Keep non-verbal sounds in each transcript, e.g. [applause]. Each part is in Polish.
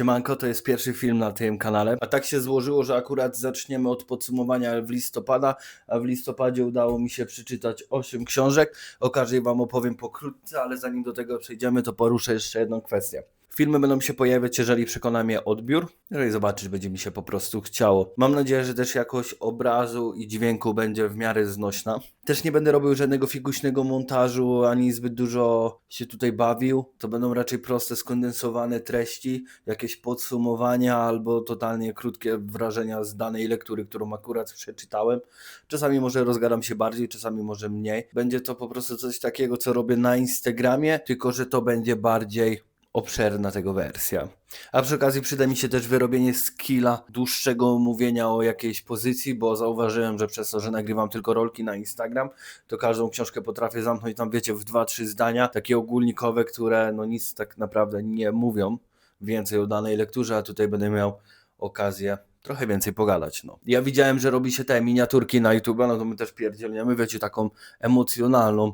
Siemanko, to jest pierwszy film na tym kanale, a tak się złożyło, że akurat zaczniemy od podsumowania w listopada, a w listopadzie udało mi się przeczytać 8 książek. O każdej Wam opowiem pokrótce, ale zanim do tego przejdziemy, to poruszę jeszcze jedną kwestię. Filmy będą się pojawiać, jeżeli przekona mnie odbiór, jeżeli zobaczysz, będzie mi się po prostu chciało. Mam nadzieję, że też jakość obrazu i dźwięku będzie w miarę znośna. Też nie będę robił żadnego figuśnego montażu, ani zbyt dużo się tutaj bawił. To będą raczej proste, skondensowane treści, jakieś podsumowania albo totalnie krótkie wrażenia z danej lektury, którą akurat przeczytałem. Czasami może rozgadam się bardziej, czasami może mniej. Będzie to po prostu coś takiego, co robię na Instagramie, tylko że to będzie bardziej obszerna tego wersja. A przy okazji przyda mi się też wyrobienie skilla dłuższego mówienia o jakiejś pozycji, bo zauważyłem, że przez to, że nagrywam tylko rolki na Instagram, to każdą książkę potrafię zamknąć tam, wiecie, w dwa, trzy zdania, takie ogólnikowe, które no nic tak naprawdę nie mówią więcej o danej lekturze, a tutaj będę miał okazję trochę więcej pogadać. No. Ja widziałem, że robi się te miniaturki na YouTube, no to my też pierdzielniamy, wiecie, taką emocjonalną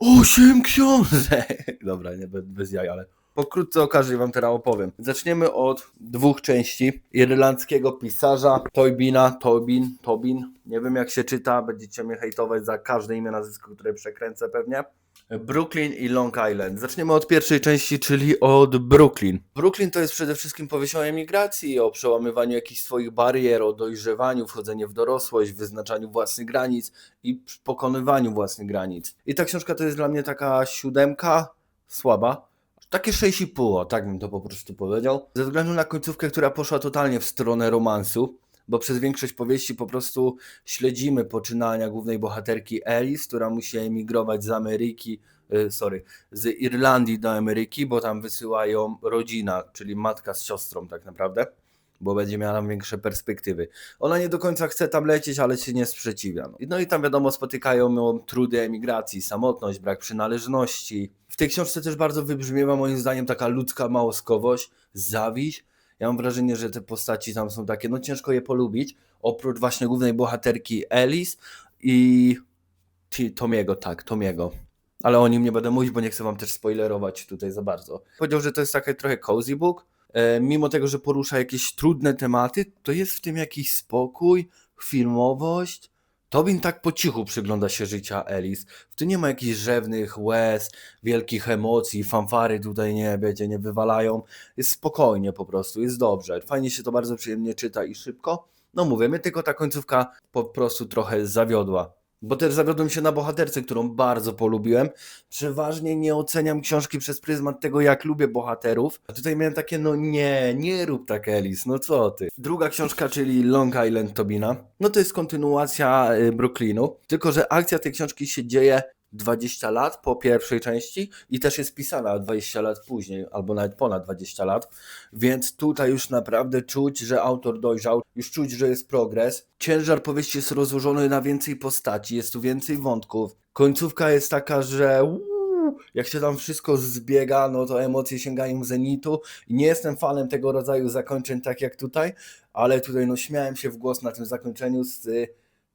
Osiem książek! [laughs] Dobra, nie bez, jaj, ale pokrótce o każdej wam teraz opowiem. Zaczniemy od dwóch części. Irlandzkiego pisarza Toybina, Tobin, Tobin, nie wiem jak się czyta, będziecie mnie hejtować za każde imię, nazwisko, które przekręcę pewnie. Brooklyn i Long Island. Zaczniemy od pierwszej części, czyli od Brooklyn. Brooklyn to jest przede wszystkim powieść o emigracji, o przełamywaniu jakichś swoich barier, o dojrzewaniu, wchodzeniu w dorosłość, wyznaczaniu własnych granic i pokonywaniu własnych granic. I ta książka to jest dla mnie taka siódemka, słaba, takie 6,5, o, tak bym to po prostu powiedział. Ze względu na końcówkę, która poszła totalnie w stronę romansu, bo przez większość powieści po prostu śledzimy poczynania głównej bohaterki Alice, która musi emigrować z Ameryki, y, sorry, z Irlandii do Ameryki, bo tam wysyłają rodzina, czyli matka z siostrą tak naprawdę, bo będzie miała tam większe perspektywy. Ona nie do końca chce tam lecieć, ale się nie sprzeciwia. No, no i tam wiadomo spotykają ją trudy emigracji, samotność, brak przynależności. W tej książce też bardzo wybrzmiewa moim zdaniem taka ludzka małoskowość, zawiść, ja mam wrażenie, że te postaci tam są takie, no ciężko je polubić, oprócz właśnie głównej bohaterki Alice i Tomiego, tak, Tomiego. Ale o nim nie będę mówić, bo nie chcę wam też spoilerować tutaj za bardzo. Powiedział, że to jest taki trochę cozy book. E, mimo tego, że porusza jakieś trudne tematy, to jest w tym jakiś spokój, filmowość. Tobin tak po cichu przygląda się życia Alice. W tym nie ma jakichś rzewnych łez, wielkich emocji, fanfary tutaj nie, wiecie, nie wywalają. Jest spokojnie po prostu, jest dobrze. Fajnie się to bardzo przyjemnie czyta i szybko. No mówię, mnie tylko ta końcówka po prostu trochę zawiodła. Bo też zawiodłem się na bohaterce, którą bardzo polubiłem. Przeważnie nie oceniam książki przez pryzmat tego, jak lubię bohaterów. A tutaj miałem takie, no nie, nie rób tak, Elis, no co ty. Druga książka, czyli Long Island Tobina. No to jest kontynuacja y, Brooklynu. Tylko, że akcja tej książki się dzieje 20 lat po pierwszej części i też jest pisana 20 lat później, albo nawet ponad 20 lat, więc tutaj już naprawdę czuć, że autor dojrzał, już czuć, że jest progres. Ciężar powieści jest rozłożony na więcej postaci, jest tu więcej wątków. Końcówka jest taka, że jak się tam wszystko zbiega, no to emocje sięgają zenitu. Nie jestem fanem tego rodzaju zakończeń, tak jak tutaj, ale tutaj no śmiałem się w głos na tym zakończeniu z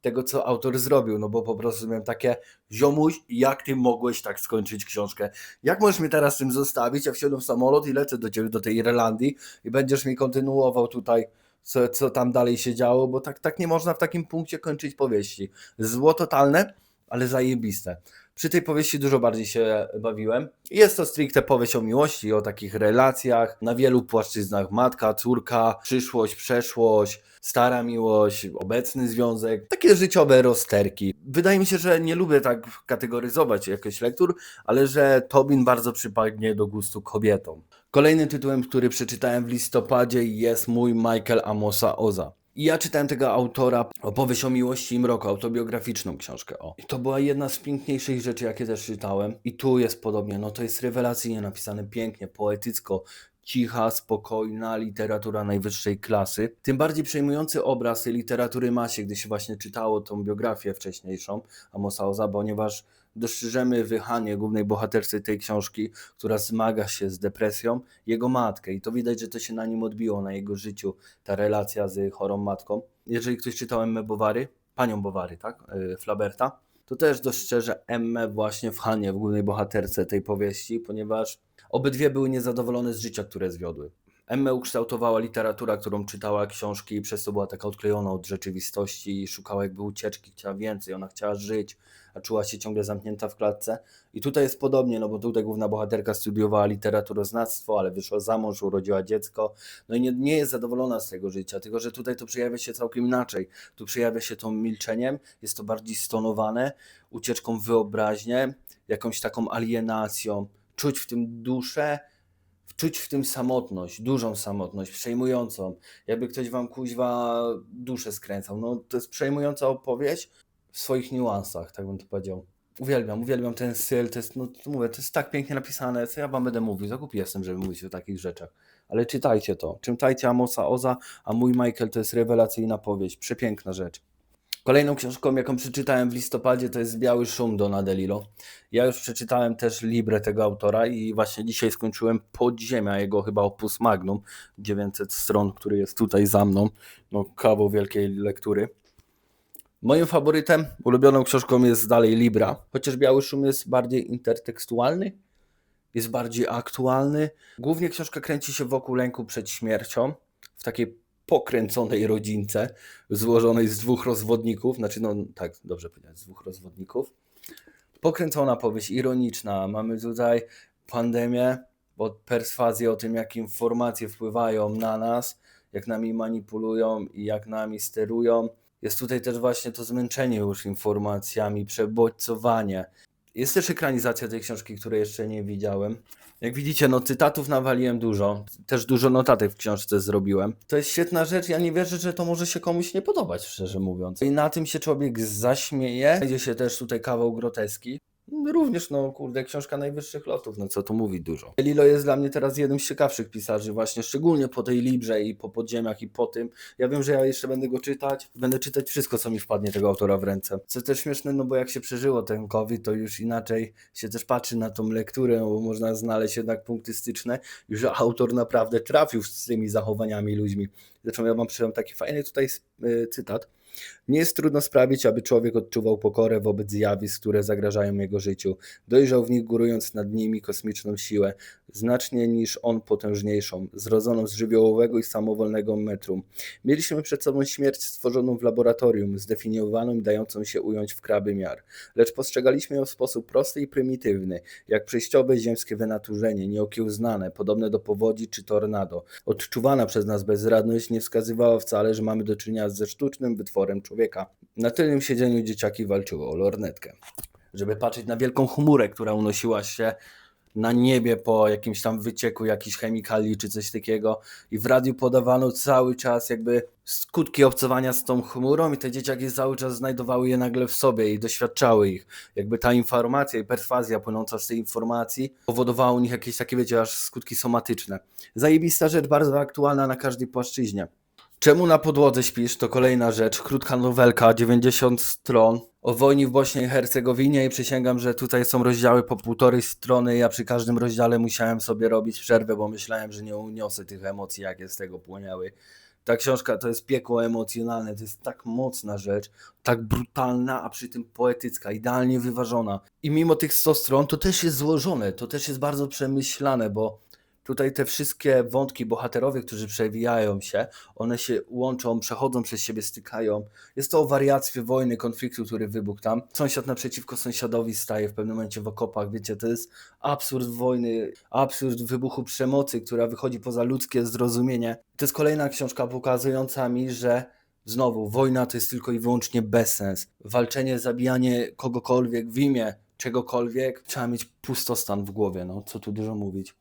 tego, co autor zrobił, no bo po prostu miałem takie, ziomuś, jak ty mogłeś tak skończyć książkę? Jak możesz mnie teraz tym zostawić? Ja wsiadłem w samolot i lecę do ciebie, do tej Irlandii i będziesz mi kontynuował tutaj, co, co tam dalej się działo, bo tak, tak nie można w takim punkcie kończyć powieści. Zło totalne, ale zajebiste. Przy tej powieści dużo bardziej się bawiłem. Jest to stricte powieść o miłości, o takich relacjach na wielu płaszczyznach. Matka, córka, przyszłość, przeszłość, stara miłość, obecny związek. Takie życiowe rozterki. Wydaje mi się, że nie lubię tak kategoryzować jakoś lektur, ale że Tobin bardzo przypadnie do gustu kobietom. Kolejnym tytułem, który przeczytałem w listopadzie jest mój Michael Amosa Oza. I ja czytałem tego autora opowieść o miłości i mroku, autobiograficzną książkę. O. I to była jedna z piękniejszych rzeczy, jakie też czytałem. I tu jest podobnie. No to jest rewelacyjnie napisane, pięknie, poetycko. Cicha, spokojna literatura najwyższej klasy. Tym bardziej przejmujący obraz literatury ma się, gdy się właśnie czytało tą biografię wcześniejszą Amosa Oza, ponieważ dostrzeżemy wychanie głównej bohaterce tej książki, która zmaga się z depresją, jego matkę. I to widać, że to się na nim odbiło, na jego życiu, ta relacja z chorą matką. Jeżeli ktoś czytał Emmę Bovary, panią Bovary, tak, yy, Flaberta, to też dostrzeże Emmę właśnie w Hanie, w głównej bohaterce tej powieści, ponieważ obydwie były niezadowolone z życia, które zwiodły. Emmę ukształtowała literatura, którą czytała książki i przez to była taka odklejona od rzeczywistości i szukała jakby ucieczki, chciała więcej, ona chciała żyć, a czuła się ciągle zamknięta w klatce. I tutaj jest podobnie, no bo tutaj główna bohaterka studiowała literaturoznawstwo, ale wyszła za mąż, urodziła dziecko, no i nie, nie jest zadowolona z tego życia, tylko że tutaj to przejawia się całkiem inaczej. Tu przejawia się to milczeniem, jest to bardziej stonowane, ucieczką wyobraźnię, jakąś taką alienacją, czuć w tym duszę, czuć w tym samotność, dużą samotność, przejmującą. Jakby ktoś wam kuźwa duszę skręcał. No to jest przejmująca opowieść w swoich niuansach, tak bym to powiedział. Uwielbiam, uwielbiam ten styl, to jest, no to mówię, to jest tak pięknie napisane, co ja wam będę mówił, zakup jestem, żeby mówić o takich rzeczach. Ale czytajcie to, czytajcie Amosa Oza, a mój Michael to jest rewelacyjna powieść, przepiękna rzecz. Kolejną książką, jaką przeczytałem w listopadzie, to jest Biały Szum Dona DeLillo. Ja już przeczytałem też Libre tego autora i właśnie dzisiaj skończyłem Podziemia, jego chyba opus magnum, 900 stron, który jest tutaj za mną. No, kawał wielkiej lektury. Moim faworytem, ulubioną książką jest dalej Libra, chociaż Biały Szum jest bardziej intertekstualny, jest bardziej aktualny. Głównie książka kręci się wokół lęku przed śmiercią, w takiej pokręconej rodzince, złożonej z dwóch rozwodników, znaczy no tak, dobrze powiedzieć, z dwóch rozwodników. Pokręcona powieść, ironiczna. Mamy tutaj pandemię, bo perswazję o tym, jak informacje wpływają na nas, jak nami manipulują i jak nami sterują. Jest tutaj też właśnie to zmęczenie już informacjami, przebodźcowanie. Jest też ekranizacja tej książki, której jeszcze nie widziałem. Jak widzicie, no cytatów nawaliłem dużo. Też dużo notatek w książce zrobiłem. To jest świetna rzecz. Ja nie wierzę, że to może się komuś nie podobać, szczerze mówiąc. I na tym się człowiek zaśmieje. Znajdzie się też tutaj kawał groteski. Również, no kurde, książka najwyższych lotów, no co tu mówić dużo. Lilo jest dla mnie teraz jednym z ciekawszych pisarzy, właśnie szczególnie po tej Librze i po podziemiach i po tym. Ja wiem, że ja jeszcze będę go czytać, będę czytać wszystko, co mi wpadnie tego autora w ręce. Co też śmieszne, no bo jak się przeżyło ten COVID, to już inaczej się też patrzy na tą lekturę, bo można znaleźć jednak punkty styczne, już że autor naprawdę trafił z tymi zachowaniami ludźmi. Zresztą ja wam przyjąłem taki fajny tutaj y, cytat. Nie jest trudno sprawić, aby człowiek odczuwał pokorę wobec zjawisk, które zagrażają jego życiu. Dojrzał w nich górując nad nimi kosmiczną siłę, znacznie niż on potężniejszą, zrodzoną z żywiołowego i samowolnego metrum. Mieliśmy przed sobą śmierć stworzoną w laboratorium, zdefiniowaną i dającą się ująć w kraby miar. Lecz postrzegaliśmy ją w sposób prosty i prymitywny, jak przejściowe ziemskie wynaturzenie, nieokiełznane, podobne do powodzi czy tornado. Odczuwana przez nas bezradność nie wskazywała wcale, że mamy do czynienia ze sztucznym wytworem człowieka. Na tylnym siedzeniu dzieciaki walczyły o lornetkę. Żeby patrzeć na wielką chmurę, która unosiła się na niebie po jakimś tam wycieku jakichś chemikali czy coś takiego i w radiu podawano cały czas jakby skutki obcowania z tą chmurą i te dzieciaki cały czas znajdowały je nagle w sobie i doświadczały ich. Jakby ta informacja i perswazja płynąca z tej informacji powodowała u nich jakieś takie, wiecie, aż skutki somatyczne. Zajebista rzecz, bardzo aktualna na każdej płaszczyźnie. Czemu na podłodze śpisz? To kolejna rzecz. Krótka nowelka, 90 stron o wojnie w Bośni i Hercegowinie i przysięgam, że tutaj są rozdziały po półtorej strony. Ja przy każdym rozdziale musiałem sobie robić przerwę, bo myślałem, że nie uniosę tych emocji, jakie z tego płynęły. Ta książka to jest piekło emocjonalne, to jest tak mocna rzecz, tak brutalna, a przy tym poetycka, idealnie wyważona. I mimo tych 100 stron to też jest złożone, to też jest bardzo przemyślane, bo tutaj te wszystkie wątki bohaterowie, którzy przewijają się, one się łączą, przechodzą przez siebie, stykają. Jest to o wariactwie wojny, konfliktu, który wybuchł tam. Sąsiad naprzeciwko sąsiadowi staje w pewnym momencie w okopach, wiecie, to jest absurd wojny, absurd wybuchu przemocy, która wychodzi poza ludzkie zrozumienie. To jest kolejna książka pokazująca mi, że znowu wojna to jest tylko i wyłącznie bezsens. Walczenie, zabijanie kogokolwiek w imię czegokolwiek, trzeba mieć pustostan w głowie, no co tu dużo mówić.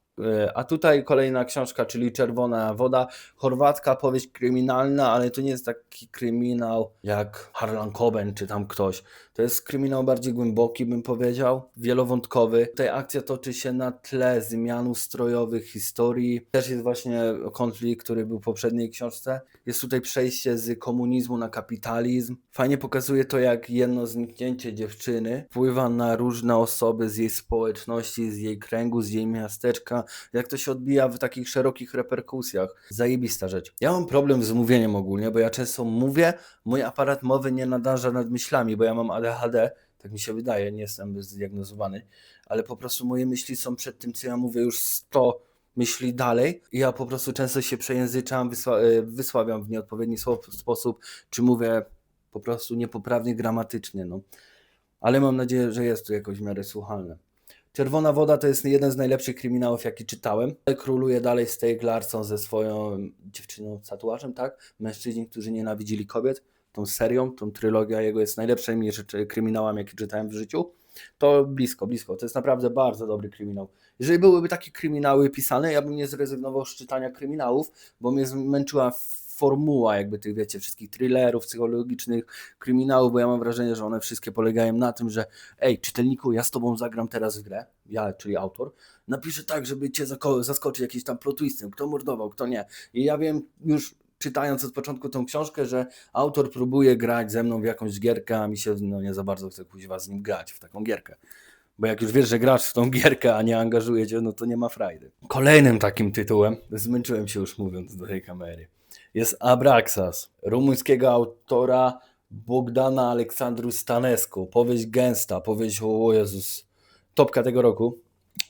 A tutaj kolejna książka, czyli Czerwona Woda. Chorwacka powieść kryminalna, ale to nie jest taki kryminał jak Harlan Coben czy tam ktoś. To jest kryminał bardziej głęboki, bym powiedział, wielowątkowy. Tutaj akcja toczy się na tle zmian ustrojowych historii. Też jest właśnie konflikt, który był w poprzedniej książce. Jest tutaj przejście z komunizmu na kapitalizm. Fajnie pokazuje to, jak jedno zniknięcie dziewczyny wpływa na różne osoby z jej społeczności, z jej kręgu, z jej miasteczka, jak to się odbija w takich szerokich reperkusjach. Zajebista rzecz. Ja mam problem z mówieniem ogólnie, bo ja często mówię, mój aparat mowy nie nadarza nad myślami, bo ja mam ADHD, tak mi się wydaje, nie jestem zdiagnozowany, ale po prostu moje myśli są przed tym, co ja mówię już 100 myśli dalej. Ja po prostu często się przejęzyczam, wysła, e, wysławiam w nieodpowiedni sposób, czy mówię po prostu niepoprawnie gramatycznie. No. Ale mam nadzieję, że jest to jakoś w miarę słuchalne. Czerwona Woda to jest jeden z najlepszych kryminałów, jaki czytałem. Króluje dalej Stake Larson ze swoją dziewczyną z tatuażem, tak? Mężczyźni, którzy nienawidzili kobiet. Tą serią, tą trylogia jego jest najlepszymi rzeczy, kryminałami, jakie czytałem w życiu. To blisko, blisko. To jest naprawdę bardzo dobry kryminał. Jeżeli byłyby takie kryminały pisane, ja bym nie zrezygnował z czytania kryminałów, bo mnie zmęczyła formuła jakby tych, wiecie, wszystkich thrillerów psychologicznych, kryminałów, bo ja mam wrażenie, że one wszystkie polegają na tym, że ej, czytelniku, ja z tobą zagram teraz w grę, ja, czyli autor, napiszę tak, żeby cię zaskoczyć jakimś tam plot twistem, kto mordował, kto nie. I ja wiem już czytając od początku tą książkę, że autor próbuje grać ze mną w jakąś gierkę, a mi się no, nie za bardzo chce kuźwa z nim grać w taką gierkę. Bo jak już wiesz, że grasz w tą gierkę, a nie angażuje cię, no to nie ma frajdy. Kolejnym takim tytułem, zmęczyłem się już mówiąc do tej kamery, jest Abraxas, rumuńskiego autora Bogdana Aleksandru Stanescu. Powieść gęsta, powieść, o Jezus, topka tego roku.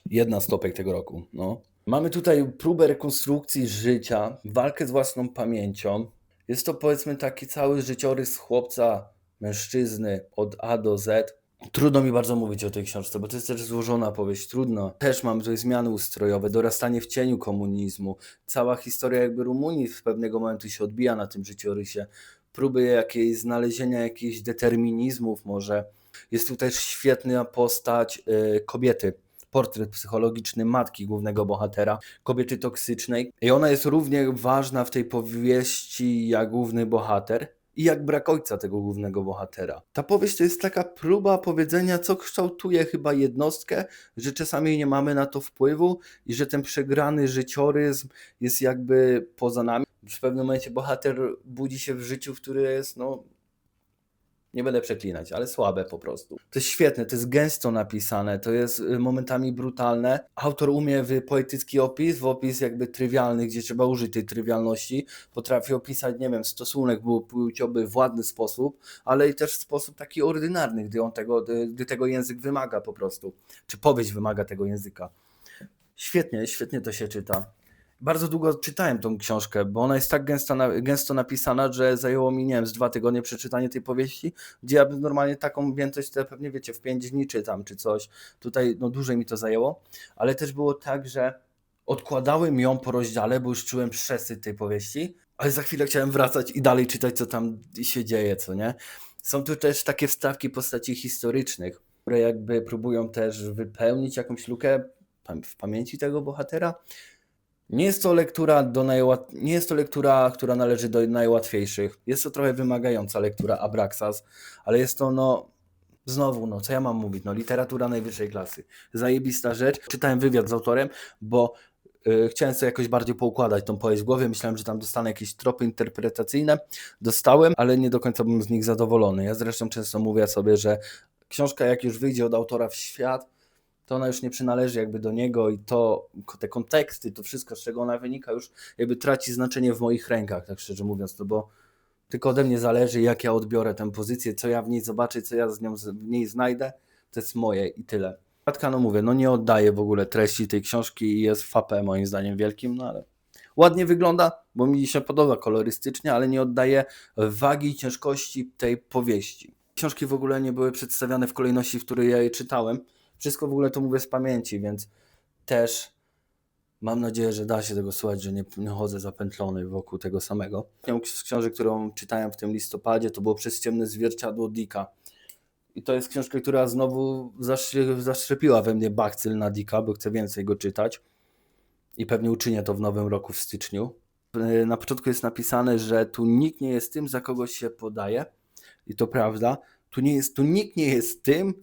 Jedna z topek tego roku, no. Mamy tutaj próbę rekonstrukcji życia, walkę z własną pamięcią. Jest to powiedzmy taki cały życiorys chłopca, mężczyzny od A do Z. Trudno mi bardzo mówić o tej książce, bo to jest też złożona powieść, trudno. Też mam tutaj zmiany ustrojowe, dorastanie w cieniu komunizmu. Cała historia jakby Rumunii z pewnego momentu się odbija na tym życiorysie. Próby jakiejś znalezienia jakichś determinizmów może. Jest tu też świetna postać y, kobiety, portret psychologiczny matki głównego bohatera, kobiety toksycznej. I ona jest równie ważna w tej powieści jak główny bohater i jak brak ojca tego głównego bohatera. Ta powieść to jest taka próba powiedzenia, co kształtuje chyba jednostkę, że czasami nie mamy na to wpływu i że ten przegrany życioryzm jest jakby poza nami. W pewnym momencie bohater budzi się w życiu, które jest no nie będę przeklinać, ale słabe po prostu. To jest świetne, to jest gęsto napisane, to jest y, momentami brutalne. Autor umie w poetycki opis, w opis jakby trywialny, gdzie trzeba użyć tej trywialności, potrafi opisać, nie wiem, stosunek płciowy w ładny sposób, ale i też w sposób taki ordynarny, gdy on tego, gdy, gdy tego język wymaga po prostu, czy powieść wymaga tego języka. Świetnie, świetnie to się czyta. Bardzo długo czytałem tą książkę, bo ona jest tak gęsto, gęsto napisana, że zajęło mi, nie wiem, z dwa tygodnie przeczytanie tej powieści, gdzie ja bym normalnie taką objętość, to pewnie wiecie, w pięć dni czytam czy coś. Tutaj no dłużej mi to zajęło, ale też było tak, że odkładałem ją po rozdziale, bo już czułem przesyt tej powieści, ale za chwilę chciałem wracać i dalej czytać, co tam się dzieje, co nie? Są tu też takie wstawki postaci historycznych, które jakby próbują też wypełnić jakąś lukę w pamięci tego bohatera. Nie jest to lektura do najłat... nie jest to lektura, która należy do najłatwiejszych. Jest to trochę wymagająca lektura Abraxas, ale jest to no znowu no co ja mam mówić, no literatura najwyższej klasy. Zajebista rzecz. Czytałem wywiad z autorem, bo yy, chciałem sobie jakoś bardziej poukładać tą powieść w głowie. Myślałem, że tam dostanę jakieś tropy interpretacyjne. Dostałem, ale nie do końca byłem z nich zadowolony. Ja zresztą często mówię sobie, że książka jak już wyjdzie od autora w świat, to ona już nie przynależy jakby do niego i to, te konteksty, to wszystko, z czego ona wynika, już jakby traci znaczenie w moich rękach, tak szczerze mówiąc, no bo tylko ode mnie zależy, jak ja odbiorę tę pozycję, co ja w niej zobaczę, co ja z nią w niej znajdę, to jest moje i tyle. Matka, no mówię, no nie oddaje w ogóle treści tej książki i jest fapę moim zdaniem wielkim, no ale ładnie wygląda, bo mi się podoba kolorystycznie, ale nie oddaje wagi i ciężkości tej powieści. Książki w ogóle nie były przedstawiane w kolejności, w której ja je czytałem, wszystko w ogóle to mówię z pamięci, więc też mam nadzieję, że da się tego słuchać, że nie, nie chodzę zapętlony wokół tego samego. Z książek, którą czytałem w tym listopadzie, to było Przez ciemne zwierciadło Dicka. I to jest książka, która znowu zaszczepiła we mnie bakcyl na Dicka, bo chcę więcej go czytać. I pewnie uczynię to w nowym roku w styczniu. Na początku jest napisane, że tu nikt nie jest tym, za kogo się podaje. I to prawda. Tu, nie jest, tu nikt nie jest tym,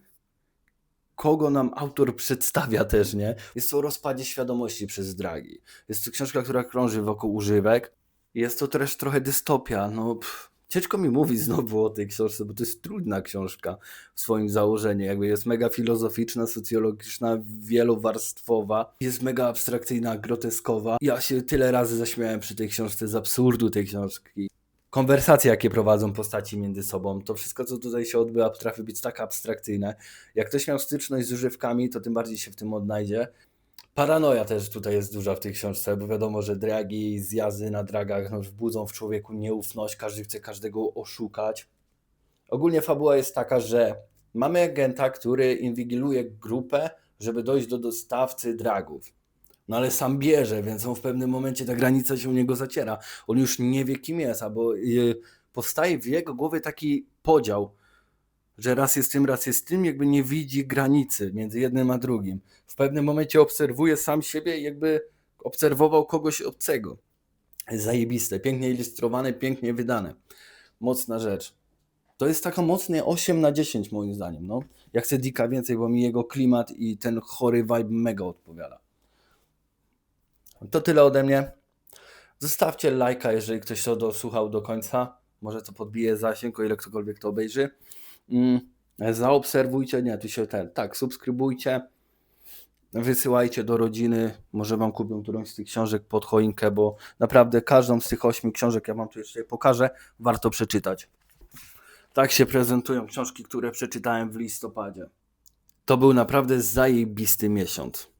kogo nam autor przedstawia też, nie? Jest to o rozpadzie świadomości przez dragi. Jest to książka, która krąży wokół używek. Jest to też trochę dystopia, no... Pff. Ciężko mi mówić znowu o tej książce, bo to jest trudna książka w swoim założeniu. Jakby jest mega filozoficzna, socjologiczna, wielowarstwowa, jest mega abstrakcyjna, groteskowa. Ja się tyle razy zaśmiałem przy tej książce z absurdu tej książki konwersacje, jakie prowadzą postaci między sobą, to wszystko, co tutaj się odbywa, potrafi być tak abstrakcyjne. Jak ktoś miał styczność z używkami, to tym bardziej się w tym odnajdzie. Paranoja też tutaj jest duża w tej książce, bo wiadomo, że dragi, zjazdy na dragach no, budzą w człowieku nieufność, każdy chce każdego oszukać. Ogólnie fabuła jest taka, że mamy agenta, który inwigiluje grupę, żeby dojść do dostawcy dragów. No ale sam bierze, więc on w pewnym momencie ta granica się u niego zaciera. On już nie wie, kim jest, albo y, powstaje w jego głowie taki podział, że raz jest tym, raz jest tym, jakby nie widzi granicy między jednym a drugim. W pewnym momencie obserwuje sam siebie, jakby obserwował kogoś obcego. Zajebiste, pięknie ilustrowane, pięknie wydane. Mocna rzecz. To jest taka mocne 8 na 10 moim zdaniem. No. Ja chcę Dicka więcej, bo mi jego klimat i ten chory vibe mega odpowiada. To tyle ode mnie. Zostawcie lajka, jeżeli ktoś to dosłuchał do końca. Może to podbije zasięg, o ile ktokolwiek to obejrzy. Mm, zaobserwujcie, nie, tu się ten, tak, subskrybujcie, wysyłajcie do rodziny, może Wam kupią którąś z tych książek pod choinkę, bo naprawdę każdą z tych ośmiu książek, ja Wam tu jeszcze je pokażę, warto przeczytać. Tak się prezentują książki, które przeczytałem w listopadzie. To był naprawdę zajebisty miesiąc.